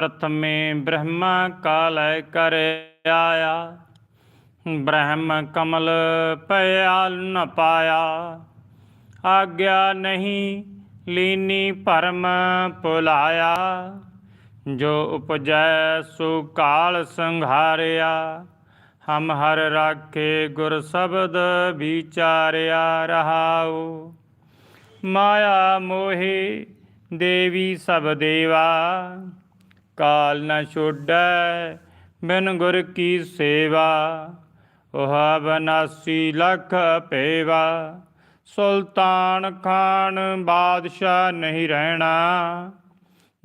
ਪ੍ਰਥਮੇ ਬ੍ਰਹਮਾ ਕਾਲੈ ਕਰ ਆਇਆ। ਬ੍ਰਹਮ ਕਮਲ ਪਿਆ ਨ ਪਾਇਆ। ਆਗਿਆ ਨਹੀਂ ਲੀਨੀ ਭਰਮ ਭੁਲਾਇਆ। ਜੋ ਉਪਜੈ ਸੋ ਕਾਲ ਸੰਘਾਰਿਆ। ਹਮ ਹਰ ਰਾਖੇ ਗੁਰ ਸ਼ਬਦ ਵਿਚਾਰਿਆ ਰਹਾਉ। ਮਾਇਆ ਮੋਹਿ ਦੇਵੀ ਸਭ ਦੇਵਾ। ਕਾਲ ਨਾ ਛੋੜੈ ਬਿਨ ਗੁਰ ਕੀ ਸੇਵਾ? ਉਹ ਬਨਾਸੀ ਲਖ ਪੇਵਾ। ਸੁਲਤਾਨ ਖਾਨ ਬਾਦਸ਼ਾਹ ਨਹੀਂ ਰਹਿਣਾ।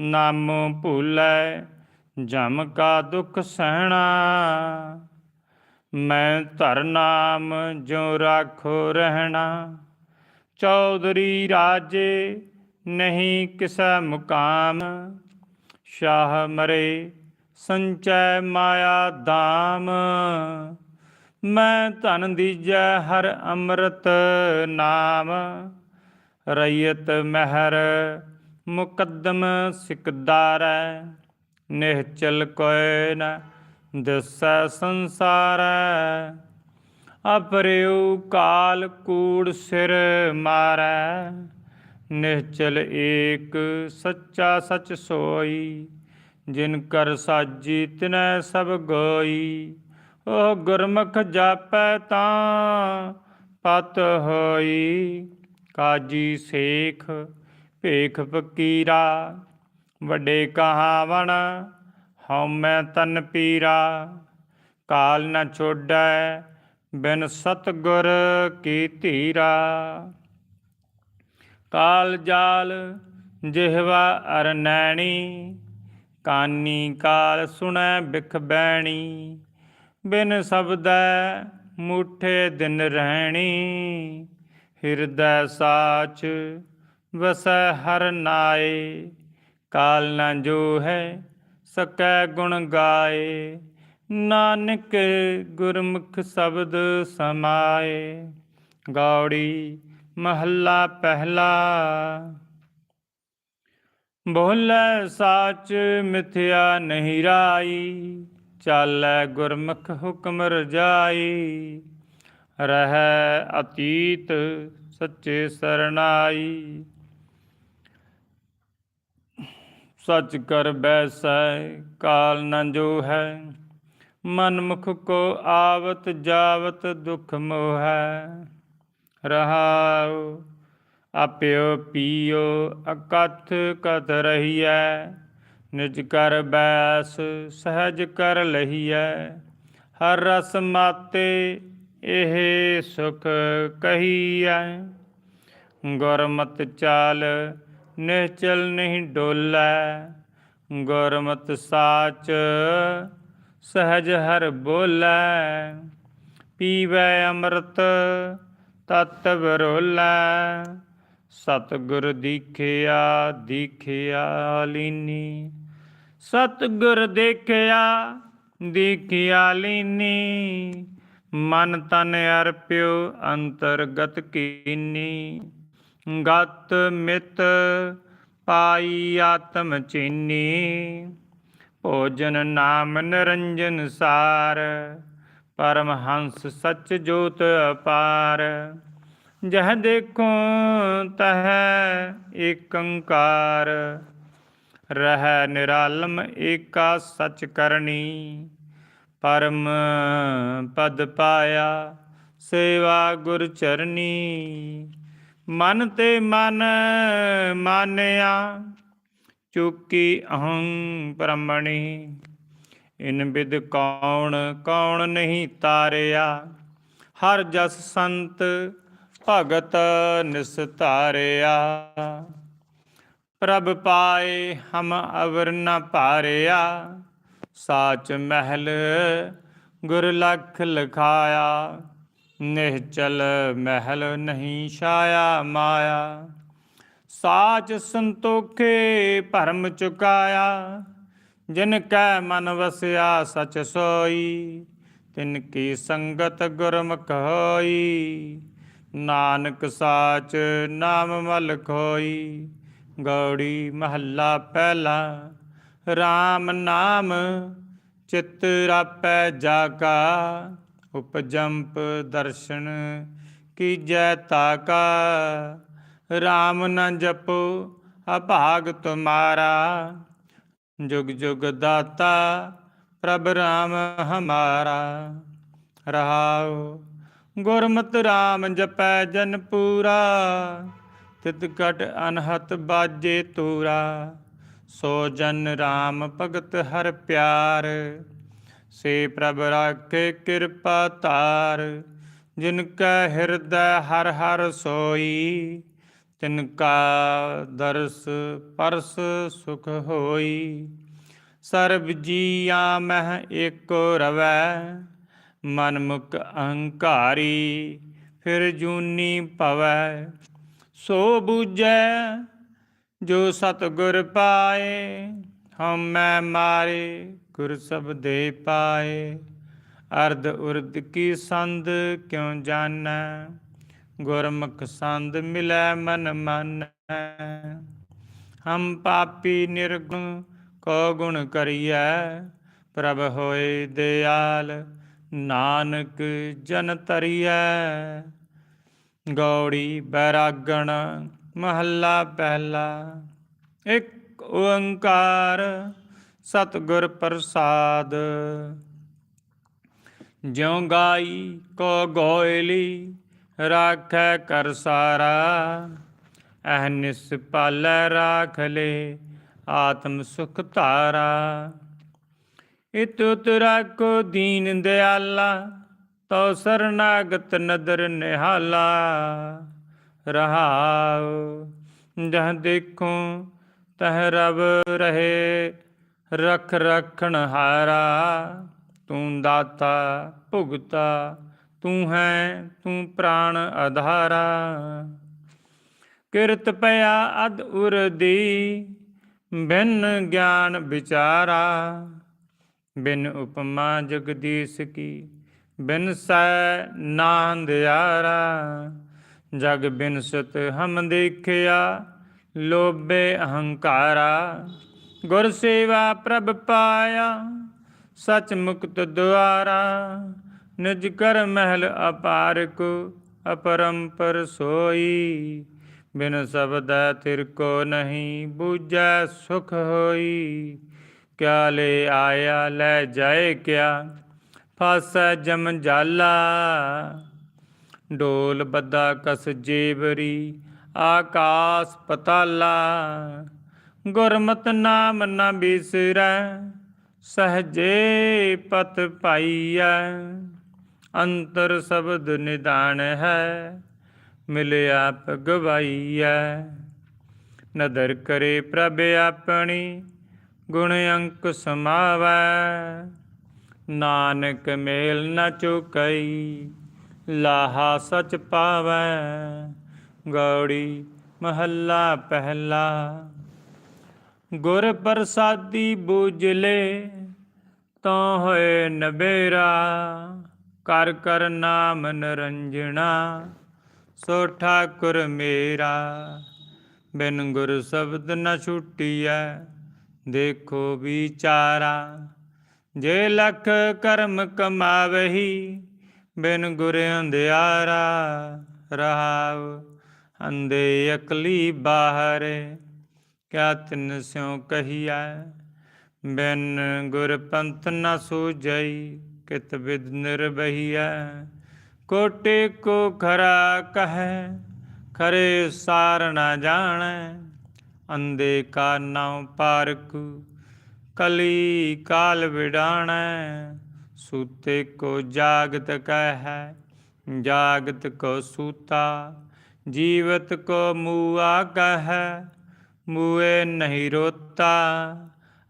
ਨਾਮ ਭੁੱਲੈ, ਜਮ ਕਾ ਦੁਖ ਸਹਿਣਾ। ਮੈਂ ਧਰ ਨਾਮ ਜੋ ਰਾਖੋ ਰਹਿਣਾ। ਚੌਧਰੀ ਰਾਜੇ ਨਹੀਂ ਕਿਸੈ ਮੁਕਾਮ। ਸ਼ਾਹ ਮਰੇ, ਸੰਚੈ ਮਾਇਆ ਦਾਮ ਮੈਂ ਧਨ ਦੀਜੈ ਹਰ ਅੰਮ੍ਰਿਤ ਨਾਮ। ਰਈਅਤ ਮਹਿਰ ਮੁਕੱਦਮ ਸਿਕਦਾਰੈ ਨਿਹਚਲ ਕੋਇ ਨ ਦਿਸੈ ਸੰਸਾਰੈ। ਅਪਰਿਉ ਕਾਲ ਕੂੜ ਸਿਰ ਮਾਰੈ ਨਿਹਚਲ ਏਕ ਸੱਚਾ ਸਚ ਸੋਈ, ਜਿਨ ਕਰ ਸਾਜੀ ਤਿਨੈ ਸਭ ਗੋਈ। ਉਹ ਗੁਰਮੁਖ ਜਾਪੈ ਤਾਂ ਪਤ ਹੋਈ। ਕਾਜੀ ਸੇਖ ਭੇਖ ਫਕੀਰਾ, ਵੱਡੇ ਕਹਾਵਣ ਹਉਮੈ ਤਨ ਪੀਰਾ। ਕਾਲ ਨ ਛੋੜੈ ਬਿਨ ਸਤਗੁਰ ਕੀ ਧੀਰਾ। ਕਾਲ ਜਾਲ ਜਿਹਵਾ ਅਰਨੈਣੀ ਕਾਨੀ ਕਾਲ ਸੁਣੈ ਬਿਖ ਬੈਣੀ, ਬਿਨ ਸ਼ਬਦੈ ਮੂਠੇ ਦਿਨ ਰਹਿਣੀ। ਹਿਰਦੈ ਸਾਚ ਵਸੈ ਹਰ ਨਾਏ, ਕਾਲ ਨਾ ਜੋ ਹੈ ਸਕੈ ਗੁਣ ਗਾਏ। ਨਾਨਕ ਗੁਰਮੁਖ ਸ਼ਬਦ ਸਮਾਏ, ਗੌੜੀ ਮਹੱਲਾ ਪਹਿਲਾ। ਬੋਲੇ ਸਾਚ ਮਿਥਿਆ ਨਹੀਂ ਰਾਈ, ਚਾਲੈ ਗੁਰਮੁਖ ਹੁਕਮ ਰਜਾਈ। ਰਹਿ ਅਤੀਤ ਸੱਚੇ ਸ਼ਰਨਾਈ। ਸੱਚ ਕਰ ਬੈਸੈ, ਕਾਲ ਨ ਜੋ ਹੈ ਮਨ ਮੁਖ ਕੋ ਆਵਤ ਜਾਵਤ ਦੁਖ ਮੋਹੈ। ਰਹਾਉ, ਆਪਿਓ ਪੀਓ ਅਕਥ ਕਤ ਰਹੀਐ, ਨਿਜ ਕਰ ਬੈਸ ਸਹਜ ਕਰ ਲਹੀਐ। ਹਰ ਰਸ ਮਾਤੇ ਇਹ ਸੁਖ ਕਹੀਐ। ਗੁਰਮਤ ਚਾਲ ਨਿਹਚਲ ਨਹੀਂ ਡੋਲੈ, ਗੁਰਮਤ ਸਾਚ ਸਹਜ ਹਰ ਬੋਲੈ। ਪੀਵੈ ਅੰਮ੍ਰਿਤ ਤਤ ਬਰੋਲੈ ਸਤਿਗੁਰ ਦੀਖਿਆ ਦੀਖਿਆ ਲੀਨੀ। ਸਤਿਗੁਰ ਦੇਖਿਆ, ਦੀਖਿਆ ਲੀਨੀ, ਮਨ ਤਨ ਅਰਪਿਓ ਅੰਤਰਗਤ ਕੀਨੀ। ਗਤ ਮਿਤ ਪਾਈ ਆਤਮ ਚੀਨੀ, ਭੋਜਨ ਨਾਮ ਨਿਰੰਜਨ ਸਾਰ। ਪਰਮ ਹੰਸ ਸੱਚ ਜੋਤ ਅਪਾਰ। ਜਹ ਦੇਖੋ ਤਹ ਏਕੰਕਾਰ। ਰਹਿ ਨਿਰਾਲਮ ਏਕਾ ਸਚ ਕਰਨੀ। ਪਰਮ ਪਦ ਪਾਇਆ ਸੇਵਾ ਗੁਰ ਚਰਨੀ। ਮਨ ਤੇ ਮਨ ਮਾਨਿਆ, ਚੁਕੀ ਅਹੰ ਪ੍ਰਮਣੀ ਇਨ ਬਿਦ ਕੌਣ ਕੌਣ ਨਹੀਂ ਤਾਰਿਆ। ਹਰ ਜਸ ਸੰਤ ਭਗਤ ਨਿਸਤਾਰਿਆ ਪ੍ਰਭ ਪਾਏ ਹਮ ਅਵਰ ਨ ਭਾਰਿਆ। ਸਾਚ ਮਹਿਲ ਗੁਰ ਲਖ ਲਖਾਇਆ। ਨਿਹਚਲ ਮਹਿਲ ਨਹੀਂ ਛਾਇਆ ਮਾਇਆ। ਸਾਚ ਸੰਤੋਖੇ ਭਰਮ ਚੁਕਾਇਆ। ਜਿਨ ਕੈ ਮਨ ਵਸਿਆ ਸਚ ਸੋਈ, ਤਿਨ ਕੀ ਸੰਗਤ ਗੁਰਮੁਖ ਹੋਈ। ਨਾਨਕ ਸਾਚ ਨਾਮ ਮਲ ਖੋਈ ਗੌੜੀ ਮਹੱਲਾ ਪਹਿਲਾ। RAM ਨਾਮ ਚਿਤ ਰਾਪੈ ਜਾ ਕਾ ਉਪਜੰਪ ਦਰਸ਼ਨ ਕੀਜੈ ਤਾਕਾ। RAM ਨ ਜਪੋ ਅਭਾਗ ਤੁਮਾਰਾ ਜੁਗ ਜੁਗ ਦਾਤਾ, ਪ੍ਰਭ RAM ਹਮਾਰਾ। ਰਹਾਉ, ਗੁਰਮਤਿ RAM ਜਪੈ ਜਨ ਪੂਰਾ। ਤਿਤ ਕਟ ਅਨਹਤ ਬਾਜੇ ਤੂਰਾ। ਸੋ ਜਨ RAM ਭਗਤ ਹਰ ਪਿਆਰ। ਸੇ ਪ੍ਰਭ ਰਾਖੇ ਕਿਰਪਾ ਤਾਰ ਜਿਨ ਕੈ ਹਿਰਦੈ ਹਰ ਹਰ ਸੋਈ। ਤਿਨ ਕਾ ਦਰਸ ਪਰਸ ਸੁਖ ਹੋਈ, ਸਰਬ ਜੀਆਂ ਮਹਿ ਏਕੋ ਰਵੈ, ਮਨ ਮੁਕ ਅਹੰਕਾਰੀ, ਫਿਰ ਜੂਨੀ ਭਵੈ। ਸੋ ਬੂਝੈ, ਜੋ ਸਤਿਗੁਰ ਪਾਏ ਹਉਮੈ ਮਾਰੇ, ਗੁਰ ਦੇ ਪਾਏ। ਅਰਧ ਉਰਦ ਕੀ ਸੰਦ ਕਿਉ ਜਾਣੈ? ਗੁਰਮੁਖ ਸੰਦ ਮਿਲੈ ਮਨ ਮਨ। ਹਮ ਪਾਪੀ ਨਿਰਗੁਣ ਕੋ ਗੁਣ ਕਰੀਐ, ਪ੍ਰਭ ਹੋਏ ਦਿਆਲ ਨਾਨਕ ਜਨ ਤਰੀਐ ਗੌੜੀ ਬੈਰਾਗਣ ਮਹੱਲਾ ਪਹਿਲਾ, ਇੱਕ ਓੰਕਾਰ ਸਤਿਗੁਰ ਪ੍ਰਸਾਦ। ਜਿਉ ਗਾਈ ਕੋ ਗੋਇਲੀ ਰਾਖੈ ਕਰ ਸਾਰਾ ਅਹਨਿਸ ਪਾਲੈ ਰਾਖ ਲੇ, ਆਤਮ ਸੁਖ ਧਾਰਾ। ਇਤ ਉਤਰਾ ਕੋ ਦੀਨ ਦਿਆਲਾ ਤੋ ਸਰਨਾਗਤ ਨਦਰ ਨਿਹਾਲਾ। ਰਹਾਉ, ਜਹ ਦੇਖੋ, ਤਹ ਰਬ ਰਹੇ, ਰਖ ਰਖਣ ਹਾਰਾ। ਤੂੰ ਦਾਤਾ ਭੁਗਤਾ ਤੂੰ ਹੈ, ਤੂੰ ਪ੍ਰਾਣ ਆਧਾਰਾ। ਕਿਰਤ ਪਿਆ ਅਦ ਉਰ ਦੀ ਬਿਨ ਗਿਆਨ ਵਿਚਾਰਾ। ਬਿਨ ਉਪਮਾ ਜਗਦੀਸ਼ ਕੀ, ਬਿਨ ਸੈ ਨਾਂਦਿਆਰਾ ਜਗ ਬਿਨ ਸਤ ਹਮ ਦੇਖਿਆ, ਲੋਭੇ ਅਹੰਕਾਰਾ। ਗੁਰ ਸੇਵਾ ਪ੍ਰਭ ਪਾਇਆ, ਸਚ ਮੁਕਤ ਦੁਆਰਾ। ਨਿਜ ਕਰ ਮਹਿਲ ਅਪਾਰਕ ਅਪਰੰਪਰ ਸੋਈ। ਬਿਨ ਸਬਦੈ ਤਿਰ ਕੋ ਨਹੀਂ ਬੂਝੈ ਸੁਖ ਹੋਈ। ਕਿਆ ਲੈ ਆਇਆ, ਲੈ ਜਾਏ ਕਿਆ? ਫਾਸੈ ਜਮ ਜਾਲਾ। ਡੋਲ ਬੱਦਾ ਕਸ ਜੇਵਰੀ, ਆਕਾਸ ਪਤਾਲਾ। ਗੁਰਮਤ ਨਾਮ ਨਾ ਬਿਸਰੈ, ਸਹਜੇ ਪਤ ਪਾਈਐ। ਅੰਤਰ ਸ਼ਬਦ ਨਿਦਾਨ ਹੈ ਮਿਲਿਆ ਗਵਾਈਐ ਨਦਰ ਕਰੇ ਪ੍ਰਭ ਆਪਣੀ, ਗੁਣ ਅੰਕ ਸਮਾਵੈ। ਨਾਨਕ ਮੇਲ ਨ ਚੁਕਈ, ਲਾਹਾ ਸਚ ਪਾਵੈ। ਗੌੜੀ ਮਹੱਲਾ ਪਹਿਲਾ। ਗੁਰ ਪ੍ਰਸਾਦੀ ਬੂਝਲੇ ਤਾਂ ਹੋਏ ਨਬੇਰਾ ਕਰ ਕਰ ਨਾਮ ਨਰੰਜਣਾ, ਸੋ ਠਾਕੁਰ ਮੇਰਾ, ਬਿਨ ਗੁਰ ਸ਼ਬਦ ਨ ਛੁਟੀਐ, ਦੇਖੋ ਵਿਚਾਰਾ। ਜੇ ਲਖ ਕਰਮ ਕਮਾਵਹੀ, ਬਿਨ ਗੁਰ ਅੰਧਿਆਰਾ ਰਹਾਉ ਅੰਦੇ ਅਕਲੀ ਬਾਹਰੇ, ਕਿਆ ਤਿਨ ਸਿਉ ਕਹੀਐ, ਬਿਨ ਗੁਰ ਪੰਥ ਨ ਸੂਝਈ। ਕਿਤ ਵਿਦ ਨਿਰਬਹੀਐ ਕੋਟੇ ਕੋ ਖਰਾ ਕਹੈ, ਖਰੇ ਸਾਰ ਨ ਜਾਣੈ ਅੰਦੇ ਕਾ ਨਾਉ ਪਾਰਕੂ, ਕਲੀ ਕਾਲ ਵਿਡਾਣੈ, ਸੂਤੇ ਕੋ ਜਾਗਤ ਕਹਿ, ਜਾਗਤ ਕੋ ਸੂਤਾ, ਜੀਵਤ ਕੋ ਮੂਆ ਕਹੈ, ਮੂਏ ਨਹੀਂ ਰੋਤਾ,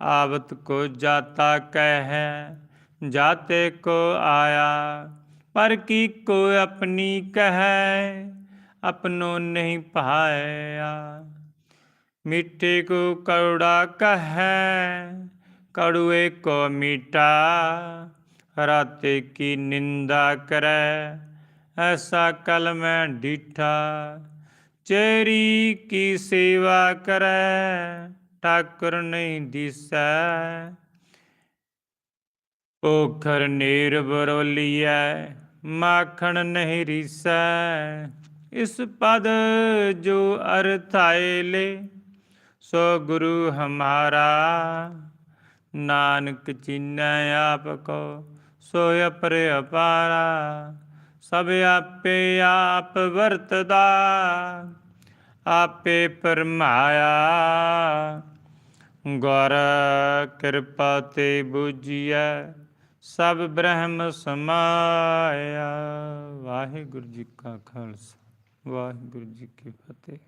ਆਵਤ ਕੋ ਜਾਤਾ ਕਹਿ। ਜਾਤੇ ਕੋ ਆਇਆ, ਪਰ ਕੀ ਕੋ ਆਪਣੀ ਕਹੈ ਆਪਨੋ ਨਹੀਂ ਪਾਇਆ ਮਿੱਠੇ ਕੋ ਕੌੜਾ ਕਹੈ, ਕੜੂਏ ਕੋ ਮੀਟਾ, ਰਾਤੇ ਕੀ ਨਿੰਦਾ ਕਰੈ, ਐਸਾ ਕਲ ਮੈਂ ਡੀਠਾ। ਚੇਰੀ ਕੀ ਸੇਵਾ ਕਰੈ, ਠਾਕੁਰ ਨਹੀਂ ਦਿਸੈ ਪੋਖਰ ਨੀਰ ਬਰੋਲੀਐ, ਮਾਖਣ ਨਹੀਂ ਰੀਸੈ। ਇਸ ਪਦ ਜੋ ਅਰਥਾਏ ਲੇ, ਸੋ ਗੁਰੂ ਹਮਾਰਾ। ਨਾਨਕ ਚੀਨੈ ਆਪ ਕੋ, ਸੋ ਅਪਰ ਅਪਾਰਾ। ਸਭ ਆਪੇ ਆਪ ਵਰਤਦਾ, ਆਪੇ ਪਰਮਾਇਆ। ਗੁਰ ਕਿਰਪਾ ਤੇ ਬੁਝੀਐ ਸਭ ਬ੍ਰਹਮ ਸਮਾਇਆ। ਵਾਹਿਗੁਰੂ ਜੀ ਕਾ ਖਾਲਸਾ ਵਾਹਿਗੁਰੂ ਜੀ ਕੀ ਫਤਿਹ।